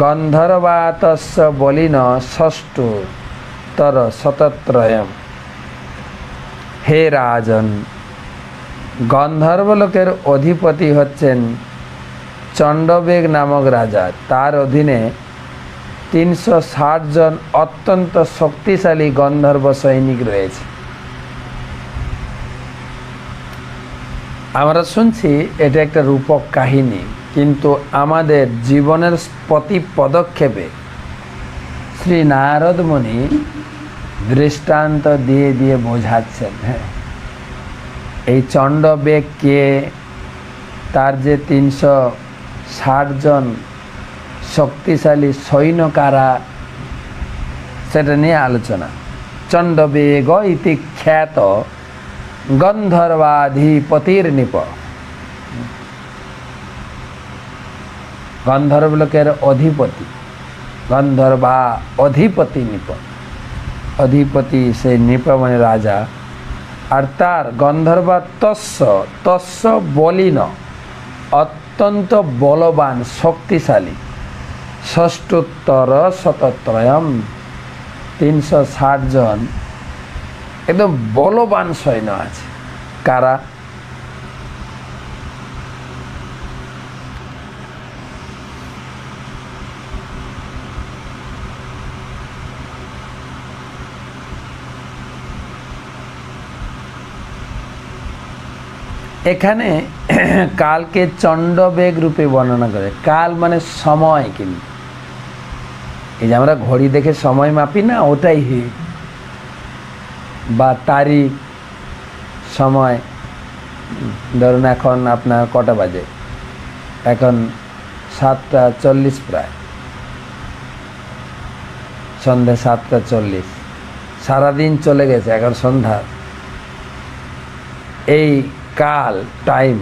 গন্ধর্বাতস্য বলিন ষষ্ঠ তর শতত্রয়ম হে রাজন, গন্ধর্বলোকের অধিপতি হচ্ছেন চণ্ডবেগ নামক রাজা। তার অধীনে তিনশো ষাট জন অত্যন্ত শক্তিশালী গন্ধর্ব সৈনিক রয়েছে। আমরা শুনছি এটা একটা রূপক কাহিনী। কিন্তু আমাদের জীবনের প্রতি পদক্ষেপে শ্রী নারদ মুনি দৃষ্টান্ত দিয়ে দিয়ে বোঝাচ্ছেন হ্যাঁ। এই চণ্ডবেগ কে তার যে তিনশো ষাট জন শক্তিশালী সৈন্য কারা সেটা নিয়ে আলোচনা। চণ্ডবেগ ইতি খ্যাত গন্ধর্বাধিপতির নিপ। গন্ধর্ব লোকের অধিপতি, গন্ধর্বা অধিপতি নিপ। অধিপতি সে নিপ মানে রাজা। আর তার গন্ধর্বা তস্য তস্য বলিন, অত্যন্ত বলবান, শক্তিশালী। ষষ্ঠোত্তর শতত্রয়ম, তিনশো ষাট জন। একদম বলবান সৈন্য আছে। কারা? এখানে কালকে চণ্ডবেগ রূপে বর্ণনা করে। কাল মানে সময় কিন্তু। এই যে আমরা ঘড়ি দেখে সময় মাপি না, ওটাই বা তারিখ, সময়। ধরুন এখন আপনার কটা বাজে? এখন সাতটা চল্লিশ প্রায়। সন্ধ্যা সাতটা চল্লিশ। সারাদিন চলে গেছে, এখন সন্ধ্যা। এই কাল, টাইম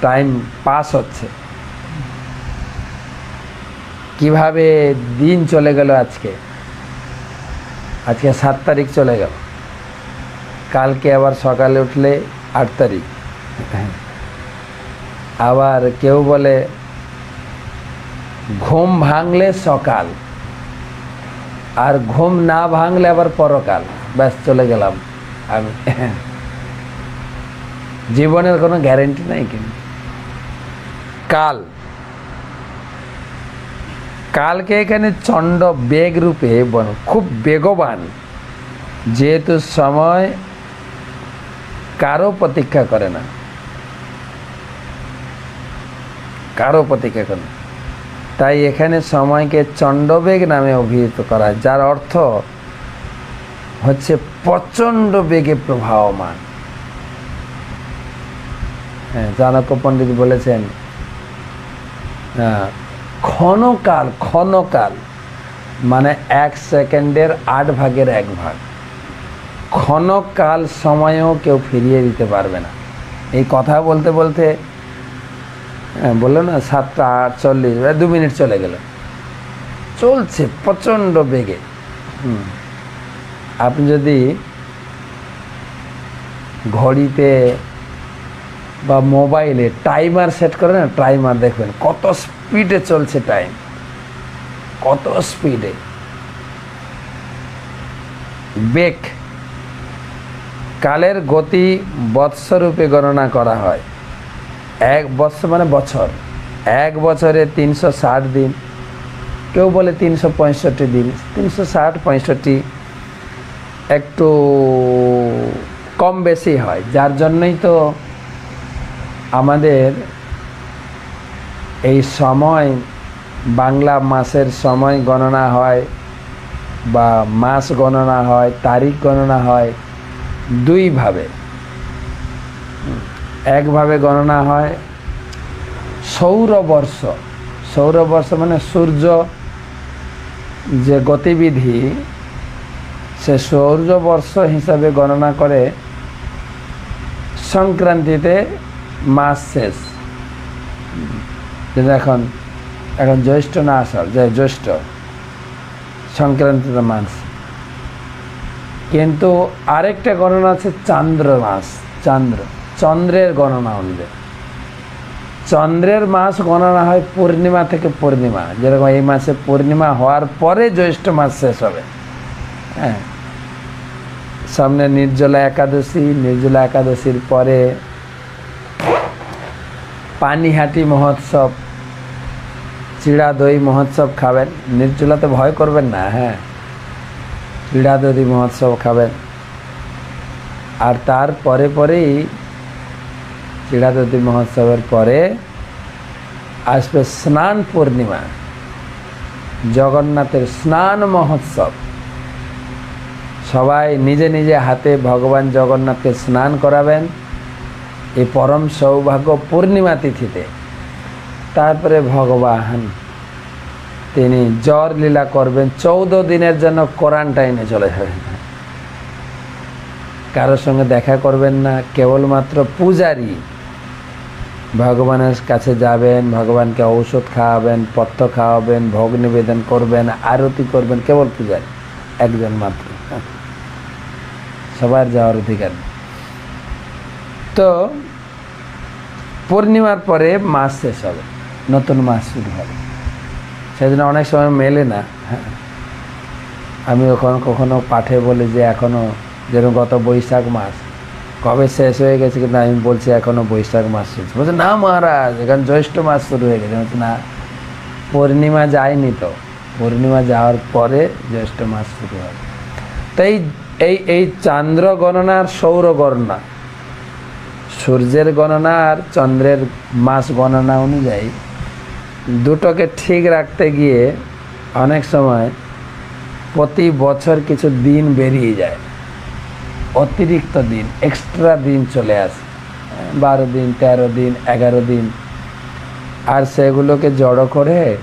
টাইম পাস হচ্ছে। কীভাবে দিন চলে গেল আজকে? আজকে সাত তারিখ চলে গেল। কালকে আবার সকালে উঠলে আট তারিখ। আবার কেউ বলে, ঘুম ভাঙলে সকাল, আর ঘুম না ভাঙলে আবার পরকাল। ব্যাস চলে গেলাম আমি। জীবনের কোনো গ্যারেন্টি নাই কিন্তু কাল। কালকে এখানে চণ্ড বেগ রূপে বন খুব বেগবান। যেহেতু সময় কারও প্রতীক্ষা করে না। কারও প্রতীক্ষা করে তাই এখানে সময়কে চণ্ডবেগ নামে অভিহিত করা যার অর্থ হচ্ছে প্রচণ্ড বেগে প্রবাহমান। হ্যাঁ চাণক্য পণ্ডিত বলেছেন ক্ষণকাল ক্ষণকাল মানে এক সেকেন্ডের আট ভাগের এক ভাগ। ক্ষণকাল সময়ও কেউ ফিরিয়ে দিতে পারবে না। এই কথা বলতে বলতে হ্যাঁ, বলল না সাতটা আটচল্লিশ দু মিনিট চলে গেল। চলছে প্রচণ্ড বেগে। আপনি যদি ঘড়িতে বা মোবাইলে টাইমার সেট করে না, টাইমার দেখবেন, কত স্পিডে চলছে টাইম। কত স্পিডে। বেগ। কালের গতি বৎসরূপে গণনা করা হয়। এক বৎসর মানে বছর। এক বছরে তিনশো ষাট দিন। কেউ বলে তিনশো পঁয়ষট্টি দিন। তিনশো ষাট, পঁয়ষট্টি একটু কম বেশি হয়। যার জন্যই তো আমাদের এই সময়, বাংলা মাসের সময় গণনা হয় বা মাস গণনা হয়, তারিখ গণনা হয় দুইভাবে। একভাবে গণনা হয় সৌরবর্ষ। সৌরবর্ষ মানে সূর্য যে গতিবিধি, সে সৌরবর্ষ হিসাবে গণনা করে সংক্রান্তিতে মাস শেষ যেটা এখন এখন জ্যৈষ্ঠ না আষাঢ়? যে জ্যৈষ্ঠ। সংক্রান্তিতে মাস। কিন্তু আরেকটা গণনা আছে চান্দ্র মাস। চান্দ্র। চন্দ্রের গণনা অনুযায়ী। চন্দ্রের মাস গণনা হয় পূর্ণিমা থেকে পূর্ণিমা। যেরকম এই মাসে পূর্ণিমা হওয়ার পরে জ্যৈষ্ঠ মাস শেষ হবে। হ্যাঁ। সামনে নির্জলা একাদশী, নির্জলা একাদশীর পরে পানিহাটি মহোৎসব চিড়া দই মহোৎসব খাবেন। নির্জলাতে ভয় করবেন না হ্যাঁ। চিড়া দই মহোৎসব খাবেন। আর তার পরে পরেই চিড়া দই মহোৎসবের পরে আসবে স্নান পূর্ণিমা, জগন্নাথের স্নান মহোৎসব। সবাই নিজে নিজে হাতে ভগবান জগন্নাথকে স্নান করাবেন। এই পরম সৌভাগ্য পূর্ণিমা তিথিতে। তারপরে ভগবান, তিনি জ্বর লীলা করবেন, চৌদ্দ দিনের জন্য কোয়ারেন্টাইনে চলে যাবেন। কারোর সঙ্গে দেখা করবেন না, কেবলমাত্র পূজারী। ভগবানের কাছে যাবেন, ভগবানকে ঔষধ খাওয়াবেন পথ্য খাওয়াবেন, ভোগ নিবেদন করবেন, আরতি করবেন, কেবল পূজারী, একজন মাত্র। সবার যাওয়ার অধিকার। তো পূর্ণিমার পরে মাস শেষ হবে, নতুন মাস শুরু হবে। সেজন্য অনেক সময় মেলে না হ্যাঁ। আমি কখনো কখনো পাঠে বলি যে এখনও যেরকম গত বৈশাখ মাস, কবে শেষ হয়ে গেছে কিন্তু আমি বলছি এখনও বৈশাখ মাস শেষ। বলছে, না মহারাজ, এখন জ্যৈষ্ঠ মাস শুরু হয়ে গেছে। বলছে, না, পূর্ণিমা যায়নি তো। পূর্ণিমা যাওয়ার পরে জ্যৈষ্ঠ মাস শুরু হবে। তাই এই এই চান্দ্র গণনার সৌর গণনা সূর্যের গণনা আর চন্দ্রের মাস গণনা অনুযায়ী দুটোকে ঠিক রাখতে গিয়ে অনেক সময় প্রতি বছর কিছু দিন বেরিয়ে যায়। অতিরিক্ত দিন এক্সট্রা দিন চলে আসে। বারো দিন, তেরো দিন, এগারো দিন। আর সেগুলোকে জড়ো করে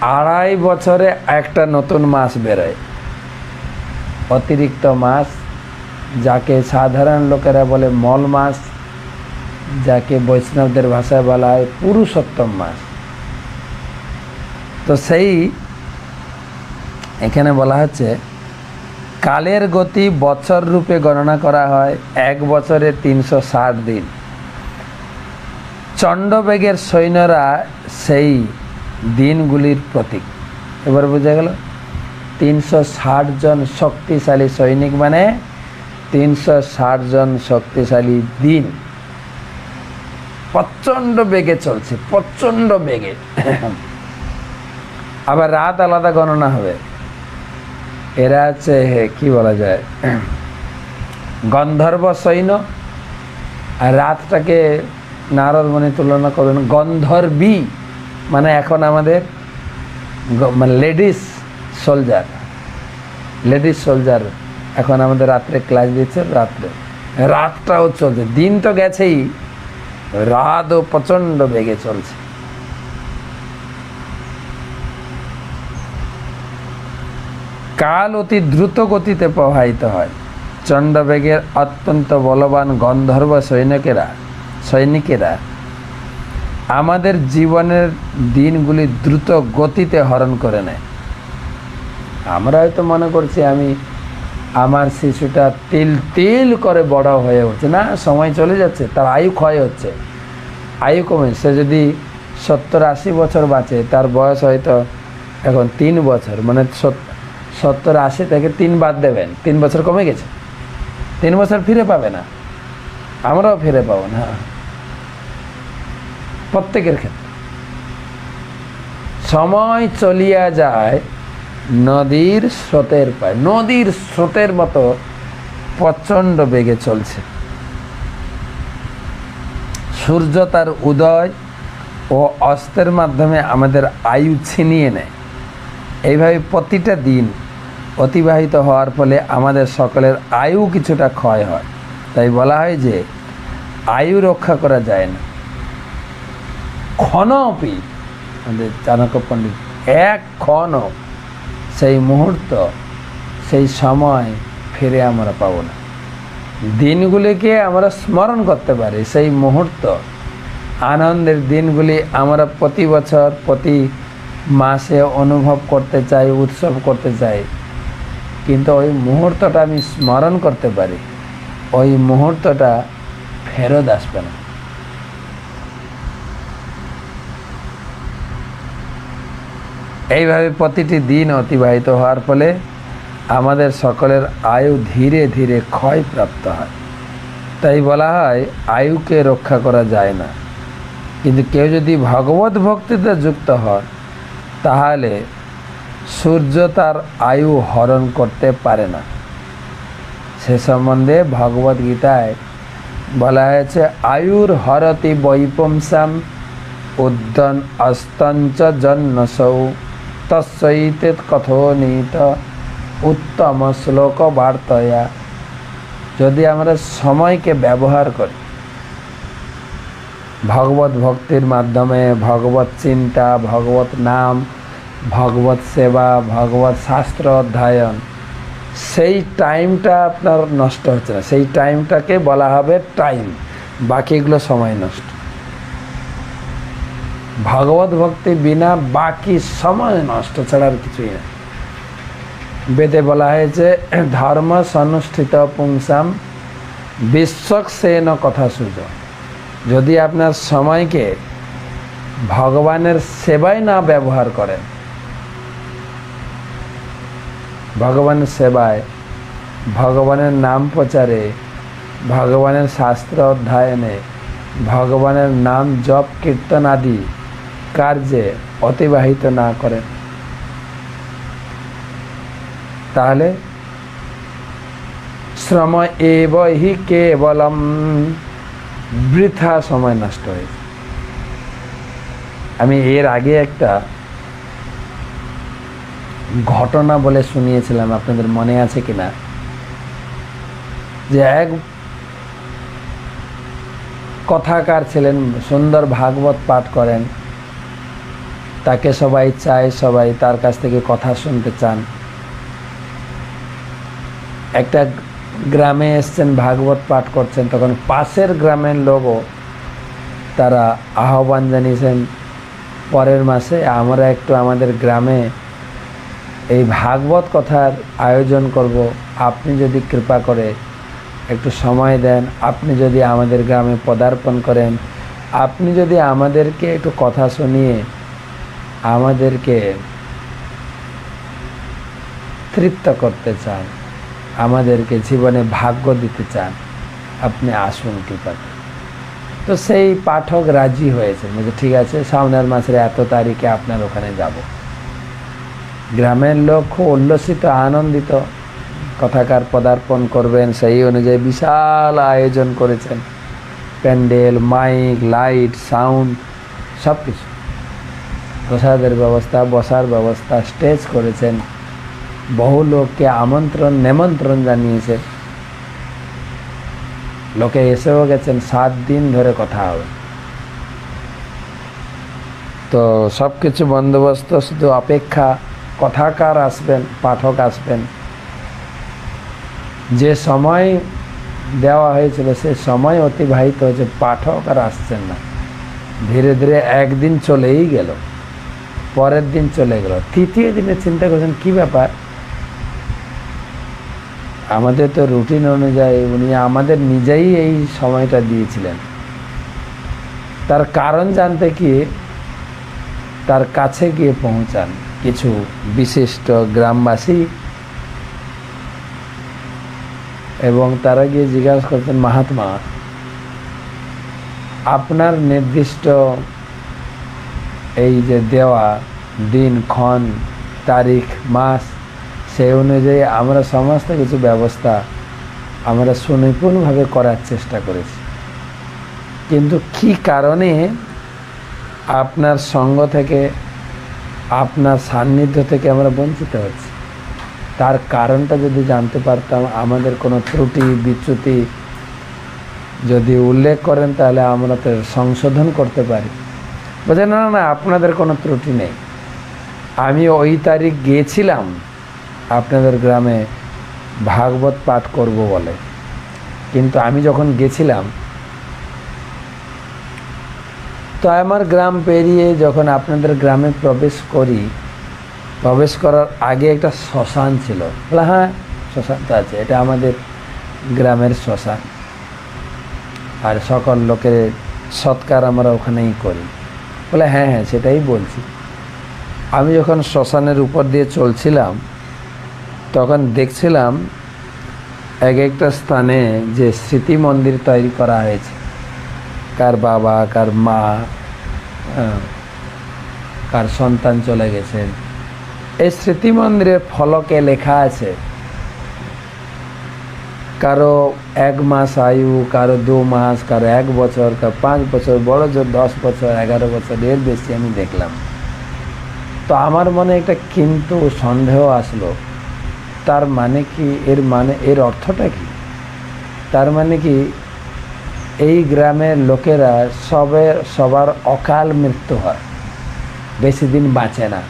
আড়াই বছরে একটা নতুন মাস বেরোয়। অতিরিক্ত মাস, যাকে সাধারণ লোকেরা বলে মল মাস। যাকে বৈষ্ণবদের ভাষায় বলা হয় পুরুষোত্তম মাস। তো সেই এখানে বলা হচ্ছে, কালের গতি বছর রূপে গণনা করা হয় এক বছরে তিনশো ষাট দিন। চণ্ডবেগের সৈন্যরা সেই দিনগুলির প্রতীক। এবার বোঝা গেল, তিনশো ষাট জন শক্তিশালী সৈনিক মানে তিনশো ষাট জন শক্তিশালী দিন। প্রচণ্ড বেগে চলছে, প্রচণ্ড বেগে। আবার রাত আলাদা গণনা হবে। এরা হচ্ছে কি বলা যায়, গন্ধর্ব সৈন্য, আর রাতটাকে নারদ মনে তুলনা করবেন গন্ধর্বী মানে এখন আমাদের মানে লেডিস সোলজার লেডিস সোলজার এখন আমাদের রাত্রে ক্লাস দিচ্ছে, রাত্রে। রাতটাও চলছে, দিন তো গেছেই। রাতও প্রচণ্ড বেগে চলছে। কাল অতি দ্রুত গতিতে প্রবাহিত হয়। চণ্ডবেগের অত্যন্ত বলবান গন্ধর্ব সৈনিকেরা সৈনিকেরা, আমাদের জীবনের দিনগুলি দ্রুত গতিতে হরণ করে নেয়। আমরা হয়তো মনে করছি আমি আমার শিশুটা তিল তিল করে বড় হয়ে উঠছে। না, সময় চলে যাচ্ছে, তার আয়ু ক্ষয় হচ্ছে। আয়ু কমে। সে যদি সত্তর আশি বছর বাঁচে, তার বয়স হয়তো এখন তিন বছর। মানে সত্তর আশি থেকে তিন বাদ দেবেন। তিন বছর কমে গেছে। তিন বছর ফিরে পাবে না। আমরাও ফিরে পাবো না। প্রত্যেকের ক্ষেত্রে। সময় চলিয়া যায় নদীর স্রোতের পায়। নদীর স্রোতের মতো প্রচণ্ড বেগে চলছে। সূর্য তার উদয় ও অস্তের মাধ্যমে আমাদের আয়ু ছিনিয়ে নেয়। এইভাবে প্রতিটা দিন অতিবাহিত হওয়ার ফলে আমাদের সকলের আয়ু কিছুটা ক্ষয় হয়। তাই বলা হয় যে, আয়ু রক্ষা করা যায় না। ক্ষণপি আমাদের চাণক্য পণ্ডিত, এক ক্ষণ সেই মুহূর্ত, সেই সময় ফিরে আমরা পাবো না। দিনগুলিকে আমরা স্মরণ করতে পারি, সেই মুহূর্ত। আনন্দের দিনগুলি আমরা প্রতি বছর, প্রতি মাসে অনুভব করতে চাই, উৎসব করতে চাই। কিন্তু ওই মুহূর্তটা আমি স্মরণ করতে পারি, ওই মুহূর্তটা ফেরত আসবে না। এইভাবে প্রতিটি দিন অতিবাহিত হওয়ার ফলে আমাদের সকলের আয়ু ধীরে ধীরে ক্ষয়প্রাপ্ত হয়। তাই বলা হয়, আয়ুকে রক্ষা করা যায় না। কিন্তু কেউ যদি ভগবত ভক্তিতে যুক্ত হয় তাহলে সূর্য তার আয়ু হরণ করতে পারে না। সে সম্বন্ধে ভগবত গীতায় বলা হয়েছে, আয়ুর হরতি বৈপংসাম উদ্যন অস্তঞ্চ জন্মসৌ তৎসৈতে কথনিত। উত্তম শ্লোক বার্তয়া যদি আমরা সময়কে ব্যবহার করি, ভগবত ভক্তির মাধ্যমে, ভগবত চিন্তা, ভগবত নাম, ভগবত সেবা, ভগবত শাস্ত্র অধ্যয়ন, সেই টাইমটা আপনার নষ্ট হচ্ছে না। সেই টাইমটাকে বলা হবে টাইম। বাকিগুলো সময় নষ্ট। ভগবত ভক্তি বিনা বাকি সময় নষ্ট ছাড়া আর কিছুই না। বেদে বলা হয়েছে, ধর্ম সনুষ্ঠিত পুংসাম বিশ্বক সেন কথা সুজ যদি আপনার সময়কে ভগবানের সেবায় না ব্যবহার করেন, ভগবানের সেবায়, ভগবানের নাম প্রচারে, ভগবানের শাস্ত্র অধ্যয়নে, ভগবানের নাম জপ কীর্তন আদি কার্যে অতিবাহিত না করেন তাহলে শ্রম এব হি কেবলম। বৃথা সময় নষ্ট হয়েছে আমি এর আগে একটা ঘটনা বলে শুনিয়েছিলাম, আপনাদের মনে আছে কিনা? যে এক কথাকার ছিলেন, সুন্দর ভাগবত পাঠ করেন। তাকে সবাই চায়, সবাই তার কাছ থেকে কথা শুনতে চান। একটা গ্রামে এসছেন, ভাগবত পাঠ করছেন, তখন পাশের গ্রামের লোকও তারা আহ্বান জানিয়েছেন, পরের মাসে আমরা একটু আমাদের গ্রামে এই ভাগবত কথার আয়োজন করব। আপনি যদি কৃপা করে একটু সময় দেন, আপনি যদি আমাদের গ্রামে পদার্পণ করেন, আপনি যদি আমাদেরকে একটু কথা শুনিয়ে আমাদেরকে তৃপ্ত করতে চান। আমাদেরকে জীবনে ভাগ্য দিতে চান, আপনি আসুন কৃপাতে। তো সেই পাঠক রাজি হয়েছে বলছে, ঠিক আছে, সামনের মাসের এত তারিখে আপনার ওখানে যাব। গ্রামের লোক খুব উল্লসিত, আনন্দিত, কথাকার পদার্পণ করবেন, সেই অনুযায়ী বিশাল আয়োজন করেছেন। প্যান্ডেল, মাইক, লাইট, সাউন্ড সব কিছু প্রসাদের ব্যবস্থা, বসার ব্যবস্থা, স্টেজ করেছেন। বহু লোককে আমন্ত্রণ, নেমন্ত্রণ জানিয়েছে। লোকে এসেও গেছেন, সাত দিন ধরে কথা হবে। তো সব কিছু বন্দোবস্ত, শুধু অপেক্ষা, কথাকার আসবেন, পাঠক আসবেন। যে সময় দেওয়া হয়েছিল, সে সময় অতিবাহিত হয়েছে, পাঠক আর আসছেন না। ধীরে ধীরে একদিন চলেই গেল, পরের দিন চলে গেল। তৃতীয় দিনে চিন্তা করছেন, কি ব্যাপার? আমাদের তো রুটিন অনুযায়ী উনি আমাদের নিজেই এই সময়টা দিয়েছিলেন। তার কারণ জানতে কি তার কাছে গিয়ে পৌঁছান কিছু বিশিষ্ট গ্রামবাসী। এবং তারা গিয়ে জিজ্ঞাসা করতেন মহাত্মা, আপনার নির্দিষ্ট এই যে দেওয়া দিন, ক্ষণ, তারিখ, মাস সেই অনুযায়ী আমরা সমস্ত কিছু ব্যবস্থা আমরা সুনিপুণভাবে করার চেষ্টা করেছি। কিন্তু কি কারণে আপনার সঙ্গ থেকে, আপনার সান্নিধ্য থেকে আমরা বঞ্চিত হচ্ছি? তার কারণটা যদি জানতে পারতাম, আমাদের কোনো ত্রুটি, বিচ্যুতি যদি উল্লেখ করেন, তাহলে আমরা তো সংশোধন করতে পারি। বোঝেন না না, আপনাদের কোনো ত্রুটি নেই। আমি ওই তারিখ গিয়েছিলাম আপনাদের গ্রামে ভাগবত পাঠ করব বলে। কিন্তু আমি যখন গেছিলাম, তো আমার গ্রাম পেরিয়ে যখন আপনাদের গ্রামে প্রবেশ করি, প্রবেশ করার আগে একটা শ্মশান ছিল। বলে হ্যাঁ শ্মশান তো আছে, এটা আমাদের গ্রামের শ্মশান। আর সকল লোকের সৎকার আমরা ওখানেই করি। বলে হ্যাঁ হ্যাঁ সেটাই বলছি। আমি যখন শ্মশানের উপর দিয়ে চলছিলাম তখন দেখছিলাম এক একটা স্থানে যে স্মৃতি মন্দির তৈরি করা হয়েছে। কার বাবা কার মা আহ, কার সন্তান চলে গেছেন এই স্মৃতি মন্দিরের ফলকে লেখা আছে কারও এক মাস আয়ু কারও দু মাস কারও এক বছর কারও পাঁচ বছর বড় জোর দশ বছর এগারো বছর এর বেশি আমি দেখলাম। তো আমার মনে একটা কিন্তু সন্দেহ আসলো। তার মানে কি, এর মানে এর অর্থটা কি? তার মানে কি, এই গ্রামের লোকেরা সবে, সবার অকাল মৃত্যু হয়। বেশি দিন বাঁচে না।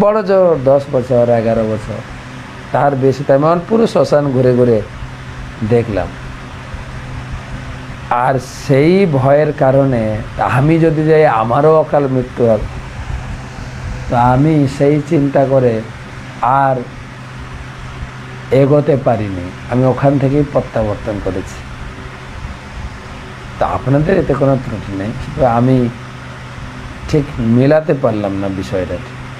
বড় জোর, দশ বছর, এগারো বছর। তার বেশি তেমন পুরো শ্মশান ঘুরে ঘুরে দেখলাম। আর সেই ভয়ের কারণে আমি যদি যাই, আমারও অকাল মৃত্যু হবে। তো আমি সেই চিন্তা করে আর এগোতে পারিনি। আমি ওখান থেকেই প্রত্যাবর্তন করেছি। তা আপনাদের এতে কোনো ত্রুটি নেই। আমি ঠিক মেলাতে পারলাম না বিষয়টা